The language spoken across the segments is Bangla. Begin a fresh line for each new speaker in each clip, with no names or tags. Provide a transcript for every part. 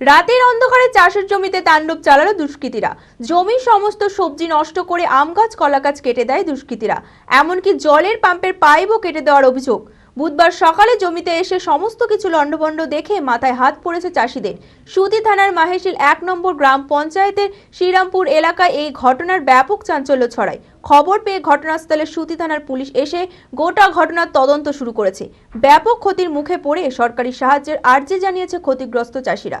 রাতের অন্ধকারে চাষের জমিতে তাণ্ডব চালালো দুষ্কৃতীরা। জমির সমস্ত সবজি নষ্ট করে আম গাছ, কলা গাছ কেটে দেয় দুষ্কৃতীরা। এমনকি জলের পাম্পের পাইপও কেটে দেওয়ার অভিযোগ। বুধবার সকালে জমিতে এসে সমস্ত কিছু লণ্ডভণ্ড দেখে মাথায় হাত পড়েছে চাষিদের। সুতি থানার মাহেশিল এক নম্বর গ্রাম পঞ্চায়েতের শ্রীরামপুর এলাকায় এই ঘটনার ব্যাপক চাঞ্চল্য ছড়ায়। খবর পেয়ে ঘটনাস্থলে সুতি থানার পুলিশ এসে গোটা ঘটনার তদন্ত শুরু করেছে। ব্যাপক ক্ষতির মুখে পড়ে সরকারি সাহায্যের আর্জি জানিয়েছে ক্ষতিগ্রস্ত চাষিরা।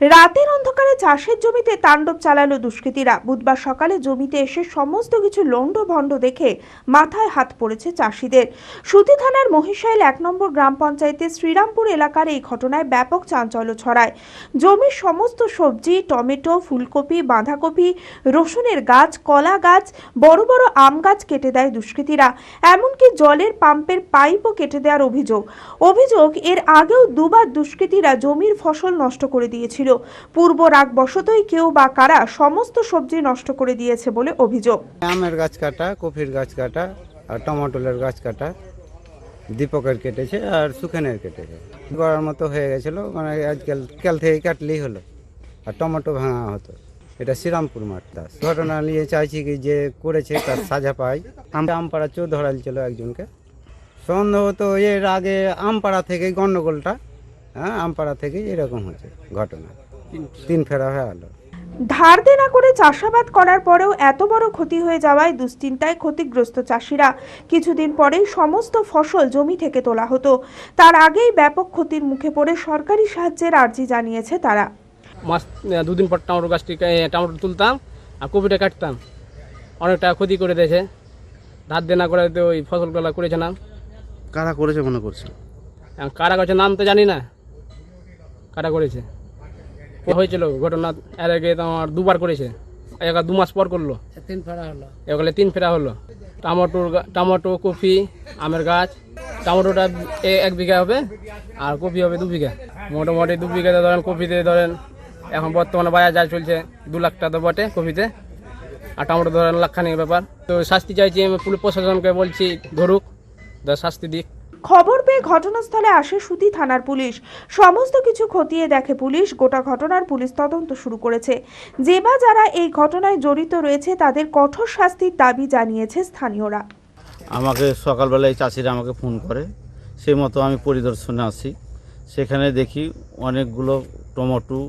রাতের অন্ধকারে চাষের জমিতে তাণ্ডব চালালো দুষ্কৃতীরা। বুধবার সকালে জমিতে এসে সমস্ত কিছু লন্ড ভণ্ড দেখে মাথায় হাত পড়েছে চাষিদের। সুতি থানার মহিষাইল এক নম্বর গ্রাম পঞ্চায়েতের শ্রীরামপুর এলাকার এই ঘটনায় ব্যাপক চাঞ্চল্য ছড়ায়। জমির সমস্ত সবজি, টমেটো, ফুলকপি, বাঁধাকপি, রসুনের গাছ, কলা গাছ, বড় বড় আম গাছ কেটে দেয় দুষ্কৃতীরা। এমনকি জলের পাম্পের পাইপও কেটে দেওয়ার অভিযোগ। অভিযোগ, এর আগেও দুবার দুষ্কৃতীরা জমির ফসল নষ্ট করে দিয়েছিল। পূর্ব রাগ রাগবশতই কেউ বা কারা সমস্ত সবজি নষ্ট করে দিয়েছে বলে অভিযোগ।
আমের গাছ কাটা, কফির গাছ কাটা, আর টমাটোলের গাছ কাটা, দীপকের কেটেছে আর সুখেনের কেটেছে। গড়ার মতো হয়ে গেছিল মানে আজকাল কাল থেকে কাটলেই হলো, আর টমেটো ভাঙা হতো। এটা শ্রীরামপুর মাঠ দাস ঘটনা নিয়ে চাইছি কি যে করেছে, তার সাজা পাই। আম- আমপাড়া চোর ধরাল ছিল একজনকে। সন্দেহ তো এর আগে আমপাড়া থেকে গন্ডগোলটা হ্যাঁ আমপাড়া থেকে এরকম হচ্ছে ঘটনা। তিন ফেরা। হয়ে গেলো
ধার দেনা করে চাষাবাদ করার পরেও এত বড় ক্ষতি হয়ে যাওয়ায় দুশ্চিন্তায় ক্ষতিগ্রস্ত চাষিরা। কিছুদিন পরেই সমস্ত ফসল জমি থেকে তোলা হতো। তার আগেই ব্যাপক ক্ষতির মুখে পড়ে সরকারি সাহায্যের আর্জি জানিয়েছে তারা।
মাস দুদিন পর টমেটো গাছটি টমেটো তুলতাম আর কপিটা কাটতাম। অনেক টাকা ক্ষতি করে দিয়েছে। ধার দেনা করে তো ওই ফসলগুলো করেছে না।
কারা করেছে মনে করছে
এখন কারা করেছে নাম তো জানি না। কারা করেছে। হয়েছিল ঘটনা এর আগে তোমার দুবার করেছে। এবার দু মাস পর করল। তিন ফেরা হলো। এগুলো তিন ফেরা হলো। টমেটোর টমেটো কপি আমের গাছ টমেটোটা এক বিঘা হবে আর কপি হবে দু বিঘা। মোটামুটি দু বিঘাতে ধরেন কপিতে ধরেন এখন বর্তমানে বাজার যা চলছে দু লাখ টাকা তো বটে কপিতে। আর টমেটো ধরেন লাখখানিক ব্যাপার। তো শাস্তি চাইছি আমি পুলিশ প্রশাসনকে বলছি ধরুক শাস্তি দিক।
খবর পেয়ে ঘটনাস্থলে আসে সুতি থানার পুলিশ। সমস্ত কিছু খতিয়ে দেখে পুলিশ গোটা ঘটনার পুলিশ তদন্ত শুরু করেছে। যে বা যারা এই ঘটনায় জড়িত রয়েছে, তাদের কঠোর শাস্তির দাবি জানিয়েছে স্থানীয়রা।
আমাকে সকালবেলায় চাষিরা আমাকে ফোন করে। সেই মতো আমি পরিদর্শনে আসি। সেখানে দেখি অনেকগুলো টমেটো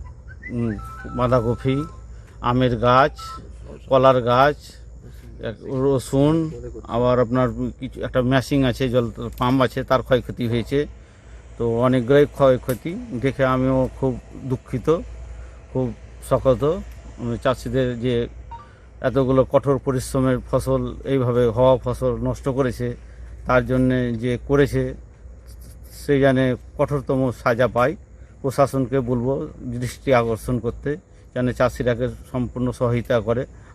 বাঁধাকপি, আমের গাছ, কলার গাছ রসুন আবার আপনার কিছু একটা মেশিং আছে জল পাম্প আছে তার ক্ষয়ক্ষতি হয়েছে। তো অনেকগুলোই ক্ষয়ক্ষতি দেখে আমিও খুব দুঃখিত খুব উম, চাষিদের যে এতগুলো কঠোর পরিশ্রমের ফসল এইভাবে হওয়া ফসল নষ্ট করেছে তার জন্যে যে করেছে সে জানে কঠোরতম সাজা পায়। প্রশাসনকে বলব দৃষ্টি আকর্ষণ করতে যেন চাষিরাকে সম্পূর্ণ সহায়তা করে।